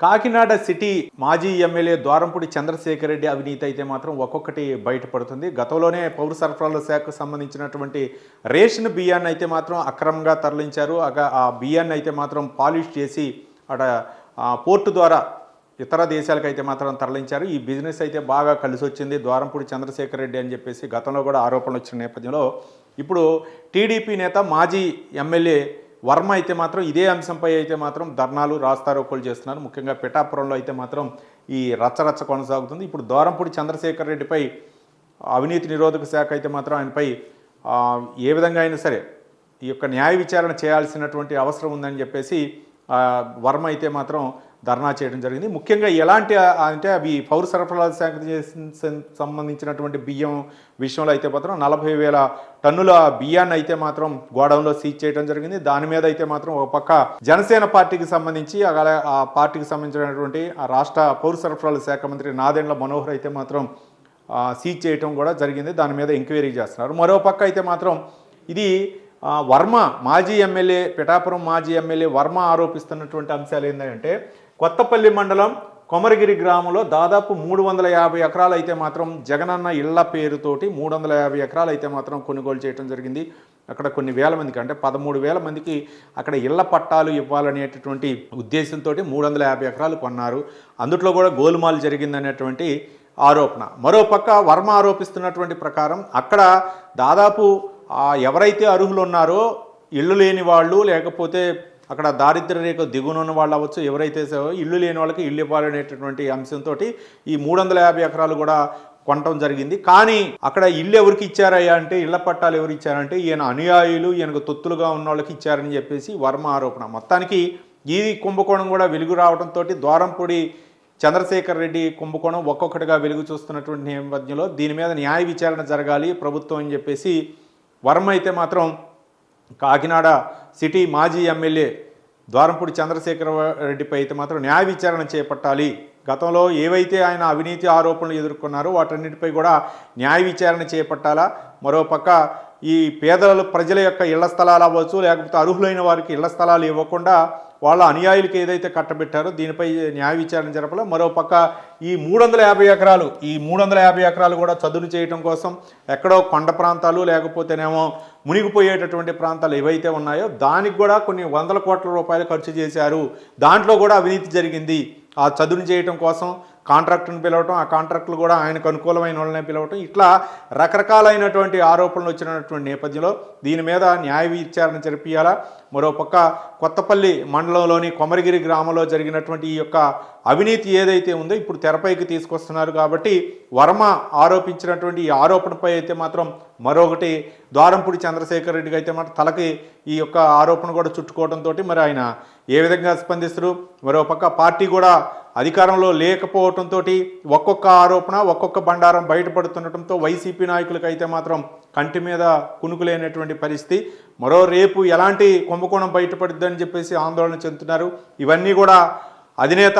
Kakinada city మాజీ MLA Dwarampudi Chandrasekhar Reddy అవినీతి అయితే మాత్రం ఒక్కొక్కటి బయటపడుతుంది. గతంలోనే పౌర సరఫరాల శాఖకు సంబంధించినటువంటి రేషన్ బియ్యాన్ని అయితే మాత్రం అక్రమంగా తరలించారు. అగా ఆ బియ్యాన్ని అయితే మాత్రం పాలిష్ చేసి అక్కడ పోర్టు ద్వారా ఇతర దేశాలకు అయితే మాత్రం తరలించారు. ఈ బిజినెస్ అయితే బాగా కలిసి వచ్చింది ద్వారంపూడి చంద్రశేఖర్ రెడ్డి అని చెప్పేసి గతంలో కూడా ఆరోపణలు వచ్చిన నేపథ్యంలో ఇప్పుడు టీడీపీ నేత మాజీ ఎమ్మెల్యే వర్మ అయితే మాత్రం ఇదే అంశంపై అయితే మాత్రం ధర్నాలు రాస్తారోకోలు చేస్తున్నారు. ముఖ్యంగా పిఠాపురంలో అయితే మాత్రం ఈ రచ్చరచ్చ కొనసాగుతుంది. ఇప్పుడు దోరంపూడి చంద్రశేఖర్ రెడ్డిపై అవినీతి నిరోధక శాఖ అయితే మాత్రం ఆయనపై ఏ విధంగా అయినా సరే ఈ యొక్క న్యాయ విచారణ చేయాల్సినటువంటి అవసరం ఉందని చెప్పేసి వర్మ అయితే మాత్రం ధర్నా చేయడం జరిగింది. ముఖ్యంగా ఎలాంటి అంటే అవి పౌర సరఫరాల శాఖ చేసిన- సంబంధించినటువంటి బియ్యం విషయంలో అయితే మాత్రం నలభై వేల టన్నుల బియ్యాన్ని అయితే మాత్రం గోడౌన్లో సీజ్ చేయడం జరిగింది. దాని మీద అయితే మాత్రం ఒక పక్క జనసేన పార్టీకి సంబంధించి ఆ పార్టీకి సంబంధించినటువంటి ఆ రాష్ట్ర పౌర సరఫరాల శాఖ మంత్రి నాదెండ్ల మనోహర్ అయితే మాత్రం సీజ్ చేయటం కూడా జరిగింది. దాని మీద ఎంక్వైరీ చేస్తున్నారు. మరో పక్క అయితే మాత్రం ఇది వర్మ మాజీ ఎమ్మెల్యే పిఠాపురం మాజీ ఎమ్మెల్యే వర్మ ఆరోపిస్తున్నటువంటి అంశాలు ఏంటంటే కొత్తపల్లి మండలం కొమరగిరి గ్రామంలో దాదాపు మూడు వందల యాభై ఎకరాలు అయితే మాత్రం జగనన్న ఇళ్ళ పేరుతోటి మూడు వందల యాభై ఎకరాలు అయితే మాత్రం కొనుగోలు చేయడం జరిగింది. అక్కడ కొన్ని వేల మందికి అంటే పదమూడు వేల మందికి అక్కడ ఇళ్ళ పట్టాలు ఇవ్వాలనేటటువంటి ఉద్దేశంతో మూడు వందల యాభై ఎకరాలు కొన్నారు. అందుట్లో కూడా గోలుమాలు జరిగిందనేటువంటి ఆరోపణ. మరోపక్క వర్మ ఆరోపిస్తున్నటువంటి ప్రకారం అక్కడ దాదాపు ఎవరైతే అర్హులు ఉన్నారో ఇళ్ళు లేని వాళ్ళు లేకపోతే అక్కడ దారిద్ర్య రేఖ దిగునున్న వాళ్ళు అవ్వచ్చు ఎవరైతే ఇల్లు లేని వాళ్ళకి ఇల్లు ఇవ్వాలనేటటువంటి అంశంతో ఈ మూడు వందల యాభై ఎకరాలు కూడా కొనటం జరిగింది. కానీ అక్కడ ఇల్లు ఎవరికి ఇచ్చారయ్యా అంటే ఇళ్ళ పట్టాలు ఎవరు ఇచ్చారంటే ఈయన అనుయాయులు ఈయనకు తొత్తులుగా ఉన్న వాళ్ళకి ఇచ్చారని చెప్పేసి వర్మ ఆరోపణ. మొత్తానికి ఈ కుంభకోణం కూడా వెలుగు రావడంతో ద్వారంపూడి చంద్రశేఖర్ రెడ్డి కుంభకోణం ఒక్కొక్కటిగా వెలుగు చూస్తున్నటువంటి నేపథ్యంలో దీని మీద న్యాయ విచారణ జరగాలి ప్రభుత్వం అని చెప్పేసి వర్మ అయితే మాత్రం కాకినాడ సిటీ మాజీ ఎమ్మెల్యే ద్వారంపూడి చంద్రశేఖర రెడ్డిపై అయితే మాత్రం న్యాయ విచారణ చేపట్టాలి. గతంలో ఏవైతే ఆయన అవినీతి ఆరోపణలు ఎదుర్కొన్నారో వాటన్నిటిపై కూడా న్యాయ విచారణ చేపట్టాలా? మరోపక్క ఈ పేదల ప్రజల యొక్క ఇళ్ళ స్థలాలు అవ్వచ్చు లేకపోతే అర్హులైన వారికి ఇళ్ళ స్థలాలు ఇవ్వకుండా వాళ్ళ అనుయాయులకు ఏదైతే కట్టబెట్టారో దీనిపై న్యాయ విచారణ జరపాలి. మరోపక్క ఈ మూడు వందల యాభై ఎకరాలు ఈ మూడు వందల యాభై ఎకరాలు కూడా చదును చేయడం కోసం ఎక్కడో కొండ ప్రాంతాలు లేకపోతేనేమో మునిగిపోయేటటువంటి ప్రాంతాలు ఏవైతే ఉన్నాయో దానికి కూడా కొన్ని వందల కోట్ల రూపాయలు ఖర్చు చేశారు. దాంట్లో కూడా అవినీతి జరిగింది. ఆ చదువుని చేయటం కోసం కాంట్రాక్టును పిలవటం ఆ కాంట్రాక్టులు కూడా ఆయనకు అనుకూలమైన వాళ్ళనే పిలవటం ఇట్లా రకరకాలైనటువంటి ఆరోపణలు వచ్చినటువంటి నేపథ్యంలో దీని మీద న్యాయ విచారణ జరిపియాలా మరోపక్క కొత్తపల్లి మండలంలోని కొమరగిరి గ్రామంలో జరిగినటువంటి ఈ యొక్క అవినీతి ఏదైతే ఉందో ఇప్పుడు తెరపైకి తీసుకొస్తున్నారు కాబట్టి వర్మ ఆరోపించినటువంటి ఈ ఆరోపణపై అయితే మాత్రం మరొకటి ద్వారంపూడి చంద్రశేఖర్ రెడ్డికి అయితే మాత్రం తలకి ఈ యొక్క ఆరోపణ కూడా చుట్టుకోవడంతో మరి ఆయన ఏ విధంగా స్పందిస్తారు? మరోపక్క పార్టీ కూడా అధికారంలో లేకపోవడంతో ఒక్కొక్క ఆరోపణ ఒక్కొక్క బండారం బయటపడుతుండటంతో వైసీపీ నాయకులకు అయితే మాత్రం కంటి మీద కునుకులేనటువంటి పరిస్థితి. మరో రేపు ఎలాంటి కుంభకోణం బయటపడుద్దని చెప్పేసి ఆందోళన చెందుతున్నారు. ఇవన్నీ కూడా అధినేత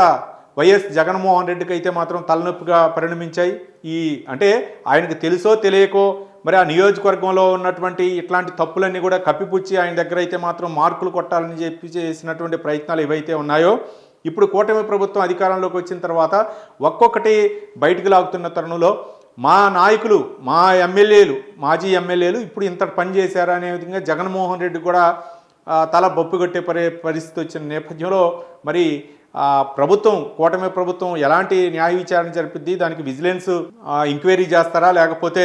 వైఎస్ జగన్మోహన్ రెడ్డికి అయితే మాత్రం తలనొప్పిగా పరిణమించాయి. ఈ అంటే ఆయనకు తెలుసో తెలియకో మరి ఆ నియోజకవర్గంలో ఉన్నటువంటి ఇట్లాంటి తప్పులన్నీ కూడా కప్పిపుచ్చి ఆయన దగ్గర అయితే మాత్రం మార్కులు కొట్టాలని చెప్పి చేసినటువంటి ప్రయత్నాలు ఏవైతే ఉన్నాయో ఇప్పుడు కూటమి ప్రభుత్వం అధికారంలోకి వచ్చిన తర్వాత ఒక్కొక్కటి బయటికి లాగుతున్న తరుణంలో మా నాయకులు మా ఎమ్మెల్యేలు మాజీ ఎమ్మెల్యేలు ఇప్పుడు ఇంత పని చేశారా అనే విధంగా జగన్మోహన్ రెడ్డి కూడా తల బొప్పు కొట్టే పరి పరిస్థితి వచ్చిన నేపథ్యంలో మరి ప్రభుత్వం కూటమి ప్రభుత్వం ఎలాంటి న్యాయ విచారణ జరిపిద్ది దానికి విజిలెన్స్ ఆ, ఎంక్వైరీ చేస్తారా లేకపోతే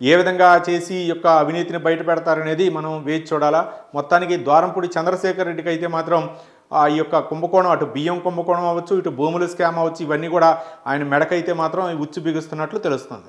ఏ విధంగా చేసి ఈ యొక్క అవినీతిని బయటపెడతారనేది మనం వేచి చూడాలా? మొత్తానికి ద్వారంపూడి చంద్రశేఖర్ రెడ్డికి అయితే మాత్రం ఆ ఈ యొక్క కుంభకోణం అటు బియ్యం కుంభకోణం అవ్వచ్చు ఇటు భూముల స్కామ్ అవ్వచ్చు ఇవన్నీ కూడా ఆయన మెడకైతే మాత్రం ఉచ్చు బిగుస్తున్నట్లు తెలుస్తుంది.